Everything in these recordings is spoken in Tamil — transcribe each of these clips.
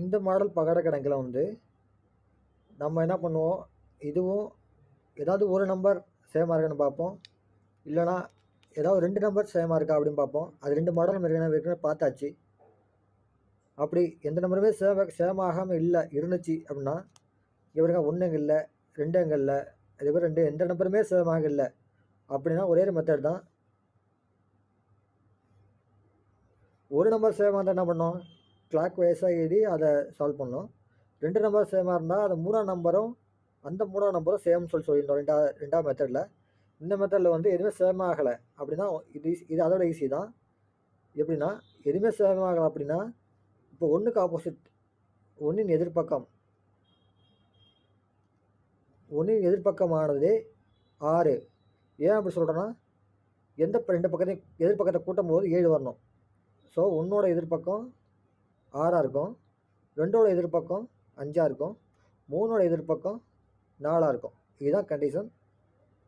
இந்த மாடல் பகட கணக்கில் வந்து நம்ம என்ன பண்ணுவோம்? இதுவும் ஏதாவது ஒரு நம்பர் சேமாக இருக்கான்னு பார்ப்போம். இல்லைனா ஏதாவது ரெண்டு நம்பர் சேமாக இருக்கா அப்படின்னு பார்ப்போம். அது ரெண்டு மாடல் இருக்குன்னு இருக்குன்னு பார்த்தாச்சு. அப்படி எந்த நம்பருமே சேம சேமாகாமல் இல்லை இருந்துச்சு அப்படின்னா இவருங்க ஒன்றுங்க இல்லை ரெண்டு எங்கே இல்லை அதே ரெண்டு எந்த நம்பருமே சேமாக இல்லை அப்படின்னா ஒரே ஒரு மெத்தட் தான். ஒரு நம்பர் சேமாக இருந்தால் என்ன பண்ணோம்? கிளாக் வைஸாக எழுதி அதை சால்வ் பண்ணோம். ரெண்டு நம்பர் சேமாக இருந்தால் அந்த மூணாம் நம்பரும் அந்த மூணாம் நம்பரும் சேம்னு சொல்லி சொல்லியிருந்தோம். ரெண்டா ரெண்டாவது மெத்தடில் இந்த மெத்தடில் வந்து எதுவுமே சேம் ஆகலை. அப்படின்னா இது இது அதோட ஈஸி தான். எப்படின்னா எதுவுமே சேம் ஆகலை அப்படின்னா இப்போ ஒன்றுக்கு ஆப்போசிட் ஒன்றின் எதிர்ப்பக்கம் ஒன்றின் எதிர்ப்பக்கமானது ஆறு. ஏன் அப்படி சொல்கிறேன்னா எந்த ரெண்டு பக்கத்தையும் எதிர்ப்பக்கத்தை கூட்டும் போது ஏழு வரணும். ஸோ ஒன்றோட எதிர்ப்பக்கம் ஆறாக இருக்கும். ரெண்டோட எதிர்பக்கம் அஞ்சாக இருக்கும். மூணோட எதிர்பக்கம் நாலாக இருக்கும். இதுதான் கண்டிஷன்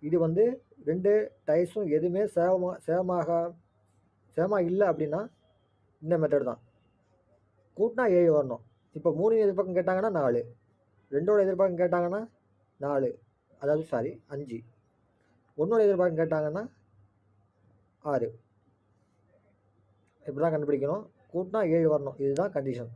இது வந்து ரெண்டு டைஸும் எதுவுமே சேவமாக சேமாக சேமாக இல்லை அப்படின்னா இந்த மெத்தட் தான். கூட்டினா ஏழு வரணும். இப்போ மூணு எதிர்பக்கம் கேட்டாங்கன்னா நாலு. ரெண்டோட எதிர்பார்க்கம் கேட்டாங்கன்னா நாலு. அதாவது சாரி அஞ்சு. ஒன்றோட எதிர்பார்க்கம் கேட்டாங்கன்னா ஆறு. இப்படி தான் கண்டுபிடிக்கணும். கூட்டினா ஏழு வரணும். இதுதான் கண்டிஷன்